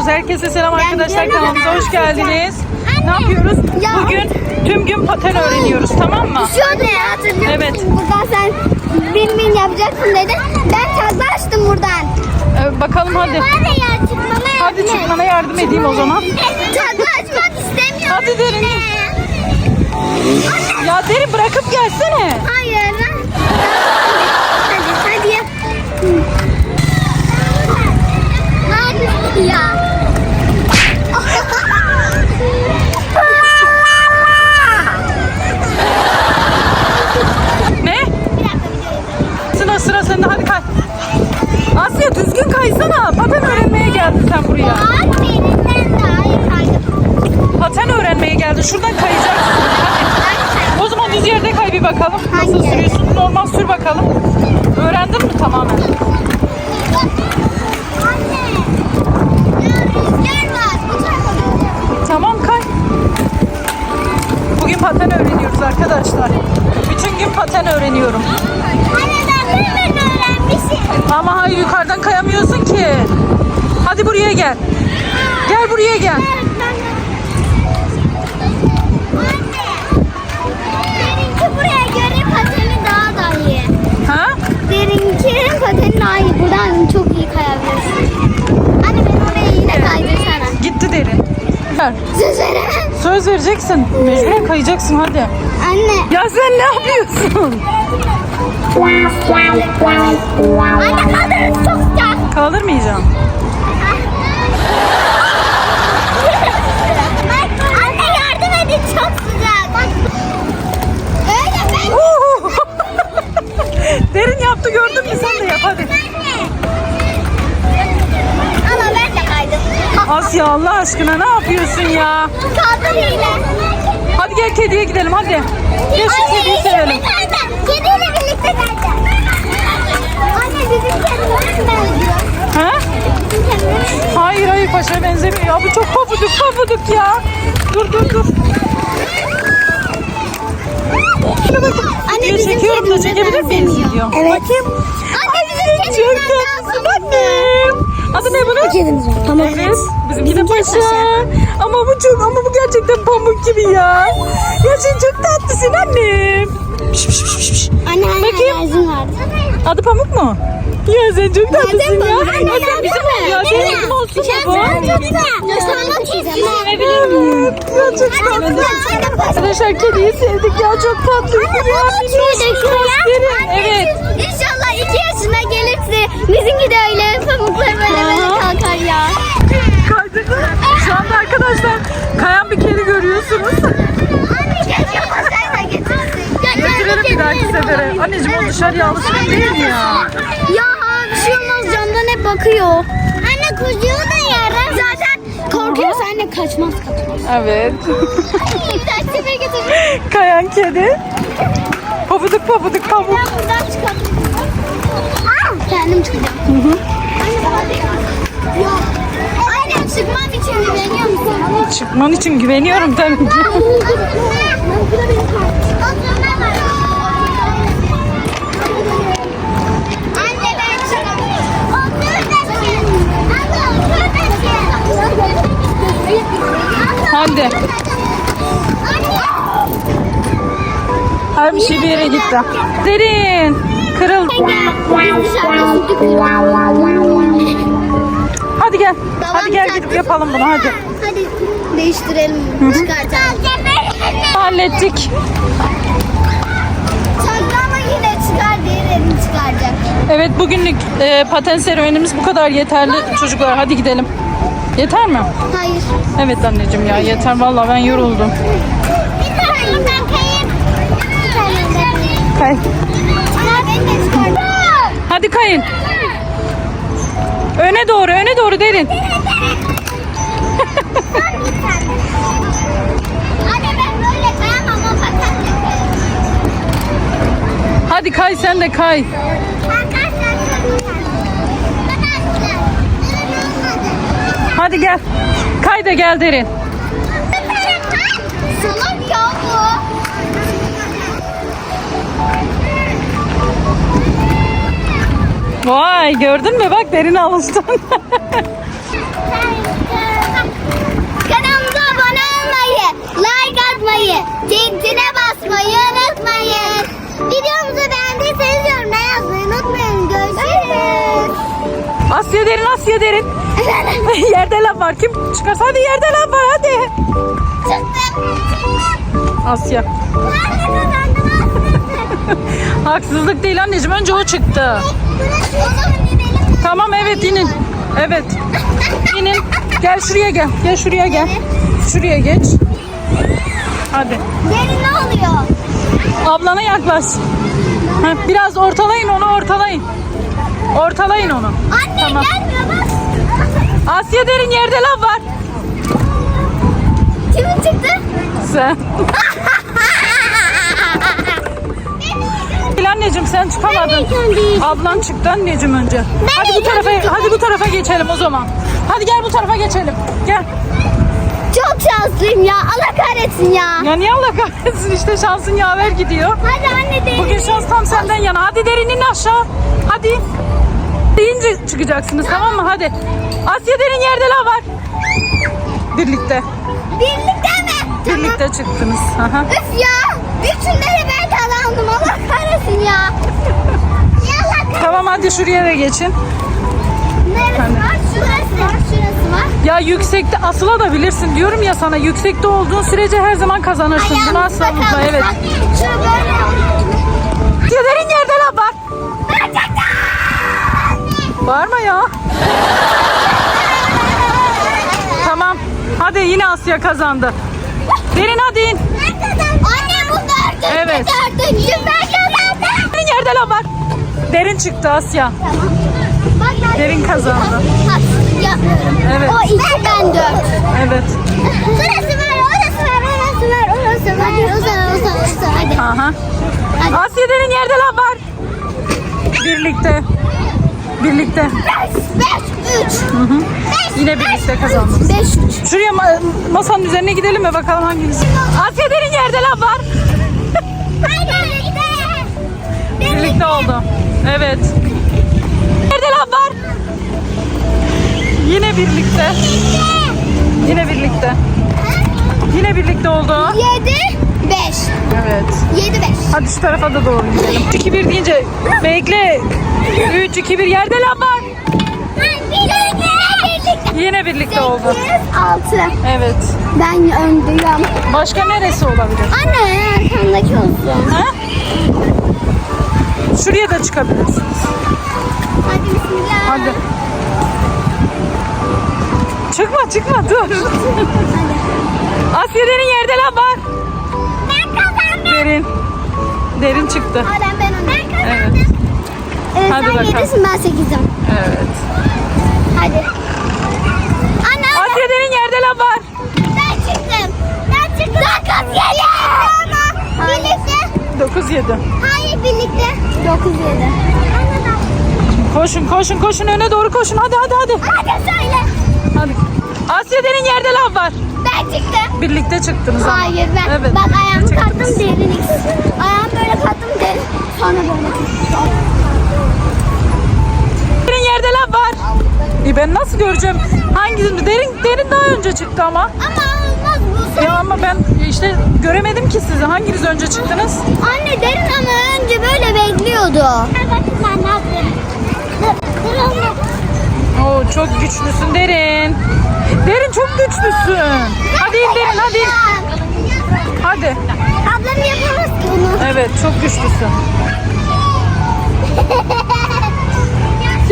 yapıyoruz? Herkese selam arkadaşlar kanalımıza hoş geldiniz. Anne. Ne yapıyoruz? Ya. Bugün tüm gün paten öğreniyoruz tamam mı? Şöyle hatırlıyor Evet. musun? Buradan sen bin bin yapacaksın dedin. Ben takla açtım buradan. Ee, bakalım hadi. Ya Hadi çıkmana yardım edeyim o zaman. Takla açmak istemiyorum. Hadi derin. Ya derin bırakıp gelsene. Hayır. Hadi. Hadi Nasıl sürüyorsun? Normal sür bakalım. Öğrendin mi tamamen? Tamam kay. Bugün paten öğreniyoruz arkadaşlar. Bütün gün paten öğreniyorum. Ama hayır yukarıdan kayamıyorsun ki. Hadi buraya gel. Gel buraya gel. Söz vereceksin. Mecburen kayacaksın hadi. Anne. Ya sen ne yapıyorsun? Anne kaldırın çok sıcak. Kaldırmayacağım. Anne yardım edin çok sıcak. Öyle ben. Derin yaptı gördün mü sen Asya Allah aşkına ne yapıyorsun ya? Kaldır yine. Hadi gel kediye gidelim hadi. Gel şu kediyi sevelim. Kediyle birlikte kayacağız. Anne bizim kedimiz benziyor. Kedimiz. Hayır hayır paşa benzemiyor. Ya bu çok pabuduk pabuduk ya. Dur dur dur. Şuna bakın. Anne, Video bizim çekiyorum da kedimize çekebilir miyiz video? Evet. Bakayım. Anne bizim Çok kedimizden. Adı ne bunun? Kedimiz var. Tamam. Evet. Bizimki de paşa. Ama bu çok ama bu gerçekten pamuk gibi ya. Ya sen çok tatlısın annem. Piş, piş, piş. Anne anne Bakayım. vardı. Adı pamuk mu? Ya sen çok tatlısın ya. bu? Anne, Ya sen bizim ol ya. Bizim olsun bu? Ya çok tatlı. Arkadaşlar kediyi sevdik ya çok tatlı. Evet. İnşallah iki yaşına gelirse bizimki de öyle pamuklar böyle böyle kalkar ya. Kaydık. Şu anda arkadaşlar kayan bir kedi görüyorsunuz. Anne keşke masayla Anneciğim o dışarıya alışkın değil mi ya? Ya bir şey olmaz camdan hep bakıyor. Anne kuzuyu da yer. Zaten korkuyorsa anne kaçmaz kaçmaz. Evet. bir. Kayan kedi. Pabuduk pabuduk pamuk. Ben buradan çıkarım. Kendim çıkacağım. Anne hadi ya. Yok. Anne çıkmam için güveniyor musun? Çıkman için güveniyorum tabii ki. Anne. Her bir şey bir yere gitti. Derin. Sütü Hadi gel. Hadi gel gidip yapalım bunu hadi. Hadi değiştirelim. Çıkartalım. Hallettik. Saklama yine çıkar diğerini çıkaracak. Evet bugünlük e, paten serüvenimiz bu kadar yeterli çocuklar. Hadi gidelim. Yeter mi? Hayır. Evet anneciğim ya yeter. Vallahi ben yoruldum. Bir tane ben kayayım. Bir tane. Kay. Hadi kayın. Öne doğru, öne doğru derin. Hadi kay sen de kay. gel. Kayda gel derin. Salak ya bu. Vay gördün mü bak derin alıştın. Kanalımıza abone olmayı, like atmayı, zincire basmayı unutmayın. Videomuzu beğendiyseniz yorumlara yazmayı unutmayın. Görüşürüz. Asya derin, Asya derin. yerde lav var. Kim çıkarsa hadi yerde lav var hadi. Çıktım. Asya. Haksızlık değil anneciğim. Önce o çıktı. Tamam evet inin. Evet. İnin. Gel şuraya gel. Gel şuraya gel. Şuraya geç. Hadi. Derin ne oluyor? Ablana yaklaş. Heh, biraz ortalayın onu ortalayın. Ortalayın onu. Anne Tamam. gelmiyor bak. Asya derin yerde lav var. Kimin çıktı? Sen. Gel anneciğim sen çıkamadın. Ablan çıktı anneciğim önce. Hadi bu tarafa önce hadi bu tarafa geçelim o zaman. Hadi gel bu tarafa geçelim. Gel. Çok şanslıyım ya. Allah kahretsin ya. Ya niye Allah kahretsin işte şansın yaver gidiyor. Hadi anne derin. Bugün şans tam senden yana. Hadi derinin aşağı. Hadi. Deyince çıkacaksınız tamam mı? Hadi. Asya derin yerde lav var. Birlikte. Birlikte mi? Birlikte çıktınız. Aha. Üf ya. Üçünleri ben kazandım. Allah kahretsin ya. ya Allah kahretsin. Tamam hadi şuraya da geçin. Neresi Hani? var? Şurası var. Şurası var. Ya yüksekte asılabilirsin diyorum ya sana. Yüksekte olduğun sürece her zaman kazanırsın. Bunu asla Ayağımızda unutma. kaldı. Evet. Şunu böyle. Asya derin yerde lav var. Bağırma ya. Tamam. Hadi yine Asya kazandı. Derin hadi in. Anne bu dördüncü. Evet. Dördüncü ben kazandım. Derin yerde lav var. Derin çıktı Asya. Bak, ben- Derin kazandı. Yapmıyorum. Evet. O iki ben dört. Evet. Burası var, orası var, orası var, orası var. Orası, orası, orası. Hadi. Aha. Hadi. Asya derin yerde lav var. Birlikte. Birlikte. Beş, beş, üç. Hı hı. Yine birlikte kazandınız. Beş, üç. Şuraya ma- masanın üzerine gidelim mi bakalım hanginiz? Asya derin yerde lav var. Birlikte. Oldu. Evet. Nerede lav var? Yine birlikte. Yine birlikte. Yine birlikte oldu. Yedi, beş. Evet. Yedi, beş. Hadi şu tarafa da doğru gidelim. 3 2 1 deyince bekle. 3 2 1 yerde lav var. Yine birlikte oldu. Sekiz, altı. Evet. Ben öndeyim. Başka neresi olabilir? Anne, arkandaki olsun. Ha? Şuraya da çıkabilirsiniz. Hadi bismillah. Hadi. Çıkma çıkma dur. Asya derin yerde lav var. Ben kazandım. Derin. Derin çıktı. Hala ben öndeyim. Ben Evet. kazandım. Evet, Hadi sen bakalım. yedisin, ben sekizim. Evet. Hadi. Anne. Asya derin yerde lav var. Ben çıktım. Ben çıktım. Dokuz yedi. Birlikte. 9 7. Hayır birlikte. Dokuz yedi. Koşun koşun koşun öne doğru koşun. Hadi hadi hadi. Hadi söyle. Hadi. Asya derin yerde lav var. Ben çıktım. Birlikte çıktınız ama. Hayır ben. Evet. Bak ayağımı Çıktınız. kattım derin. Ayağımı böyle kattım derin. Sonra böyle. Göreceğim? Hangi derin derin daha önce çıktı ama. Ama olmaz bu. Ya ama ben işte göremedim ki sizi. Hanginiz önce çıktınız? Anne derin ama önce böyle bekliyordu. Bakın ben ne. Oo çok güçlüsün derin. Derin çok güçlüsün. Hadi in derin hadi. Hadi. Ablam yapamaz ki bunu. Evet çok güçlüsün.